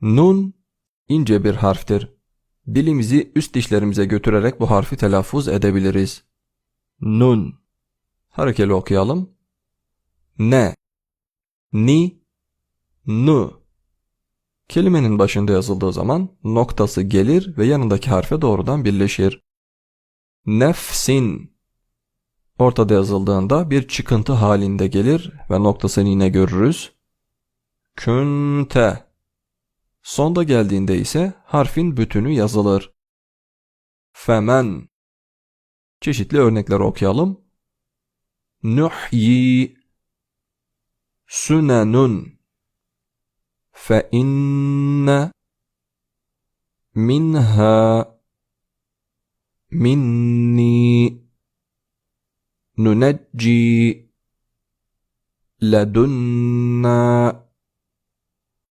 Nun ince bir harftir. Dilimizi üst dişlerimize götürerek bu harfi telaffuz edebiliriz. Nun. Harekeli okuyalım. Ne, ni, nu. Kelimenin başında yazıldığı zaman noktası gelir ve yanındaki harfe doğrudan birleşir. Nefsin. Ortada yazıldığında bir çıkıntı halinde gelir ve noktasını yine görürüz. Künte. Sonda geldiğinde ise harfin bütünü yazılır. Femen. Çeşitli örnekler okuyalım. Nuhyi. Sünenun. Fe inne. Minha. Minni. Nunecci. Ledunna.